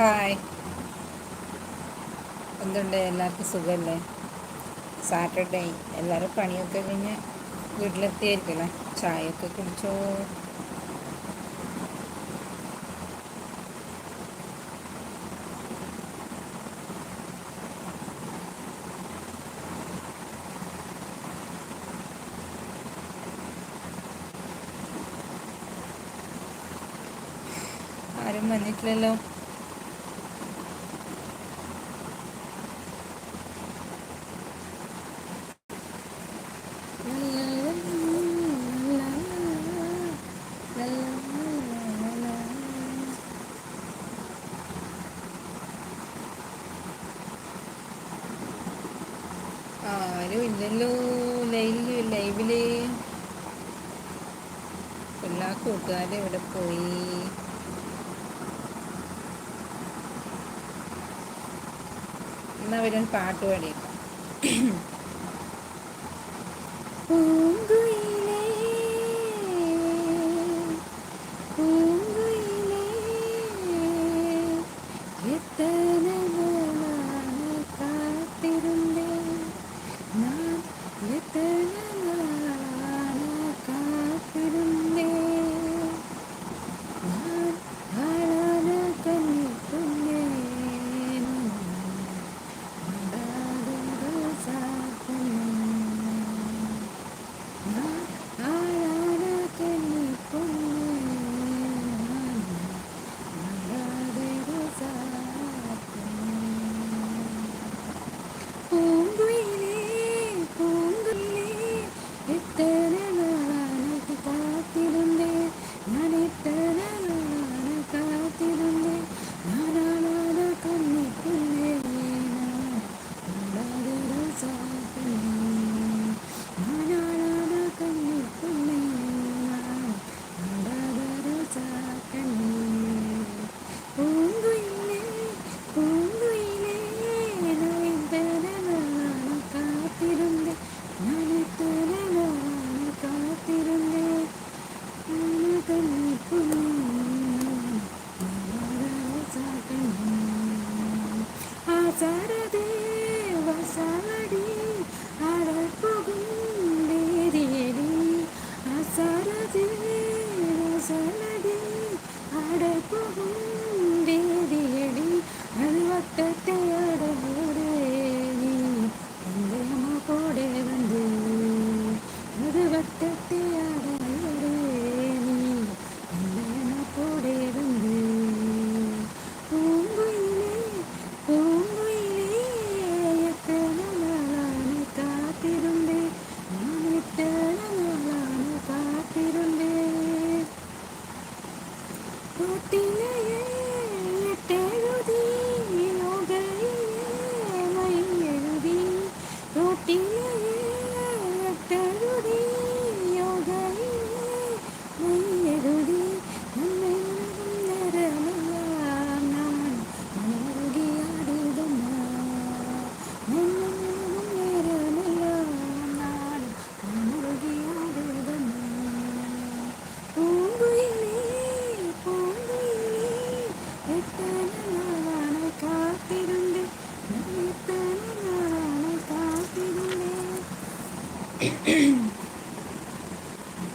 Hi എന്തുണ്ട്? എല്ലാവർക്കും സുഖമല്ലേ സാറ്റർഡേ എല്ലാവരും പണിയൊക്കെ കഴിഞ്ഞ് വീട്ടിലെത്തിയായിരിക്കുമല്ലേ? ചായയൊക്കെ കുടിച്ചോ? ആരും വന്നിട്ടില്ലല്ലോ. ഇല്ലല്ലോ ലൈലു ലൈവിൽ. എല്ലാ കൂട്ടുകാരും എവിടെ പോയി? എന്നാ അവരും പാട്ട് പാടിയേക്കാം എത്ര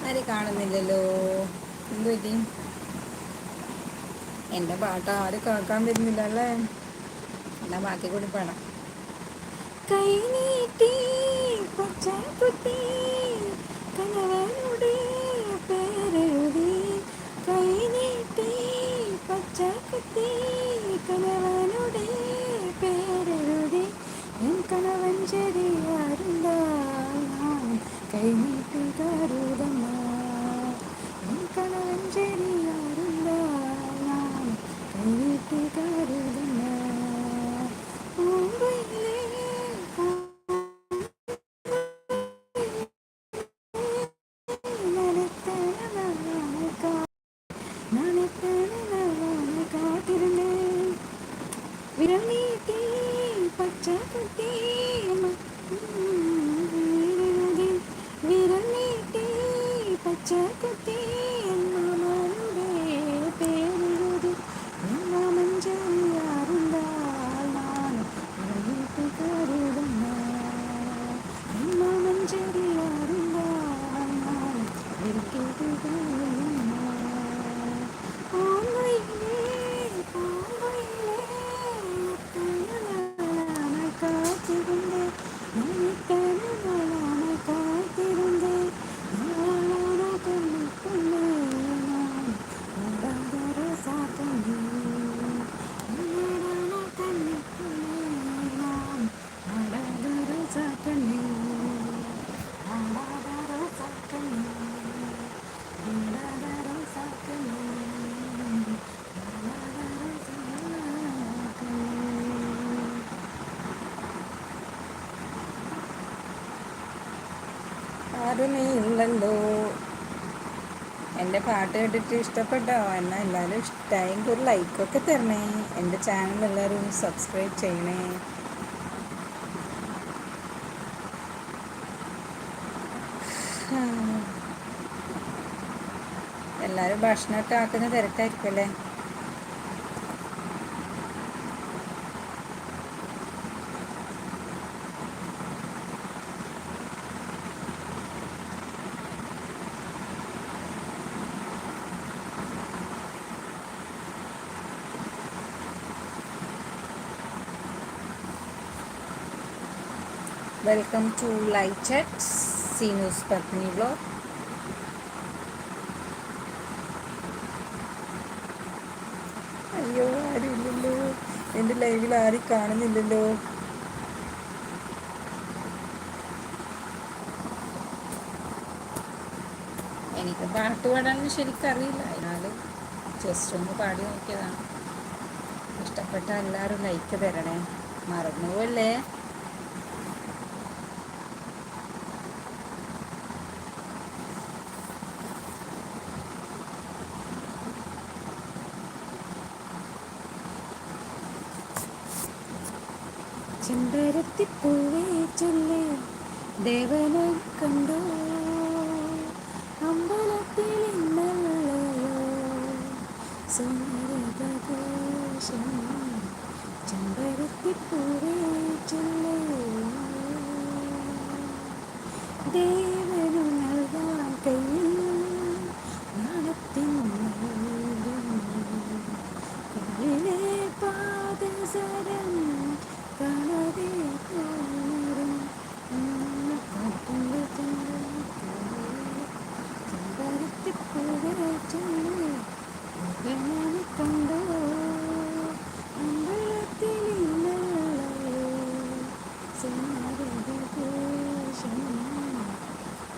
ആരെ കാണുന്നില്ലല്ലോ? എന്തുപറ്റി എന്റെ പാട്ട് ആര് കേൾക്കാൻ വരുന്നില്ല അല്ലേ എന്നാ ബാക്കി കൂടി പാടാം. കൈ നീട്ടി തരുതം ആരും നീ ഇല്ലല്ലോ എന്റെ പാട്ട് കേട്ടിട്ട് ഇഷ്ടപ്പെട്ടോ? എന്നാൽ എല്ലാവരും ഇഷ്ടമായെങ്കിൽ ഒരു ലൈക്കൊക്കെ തരണേ. എന്റെ ചാനൽ എല്ലാവരും സബ്സ്ക്രൈബ് ചെയ്യണേ. എല്ലാവരും ഭക്ഷണമൊക്കെ ആക്കുന്ന തിരക്കായിരിക്കും അല്ലേ? Welcome to live chat Seenu's പത്നി ബ്ലോഗ് അയ്യോ ആരും ഇല്ലല്ലോ എന്റെ ലൈവിൽ ആരും കാണുന്നില്ലല്ലോ. എനിക്ക് പാട്ട് പാടാനൊന്നും ശരിക്കറിയില്ല അതിനാൽ ജസ്റ്റ് ഒന്ന് പാടി നോക്കിയതാണ്. ഇഷ്ടപ്പെട്ട എല്ലാവരും ലൈക്ക് തരണേ. മറന്നുപോല്ലേ ചെമ്പരത്തിപ്പൂവേ ചൊല്ലേ ദേവനെ കണ്ടോ. അമ്പലത്തിൽ ഇന്നല്ലയോ സുന്ദരഘോഷം ചെമ്പരത്തിപ്പൂവേ ചൊല്ലേ. ദേവനു നൽകാൻ കയ്യിൽ നാണത്തിൻ കണ്ണിലെ പാദസരം കാണാതെ പോരും കാട്ടിന്റെ ചെമ്പരത്തിപ്പൂവേ ചൊല്ലേ ദേവനെ കണ്ടോ അമ്പലത്തിൽ ഇന്നല്ലയോ സുന്ദരഘോഷം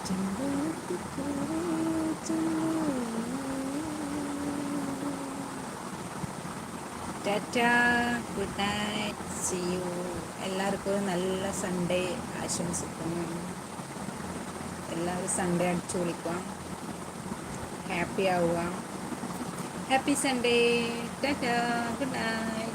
ചെമ്പരത്തിപ്പൂവേ ചൊല്ലേ tata. Good night. See you എല്ലാവർക്കും നല്ല സൺഡേ ആശംസിക്കുന്നു. എല്ലാവരും സൺഡേ അടിച്ചു വിളിക്കുക ഹാപ്പി ആവുക. Happy Sunday tata. Good night.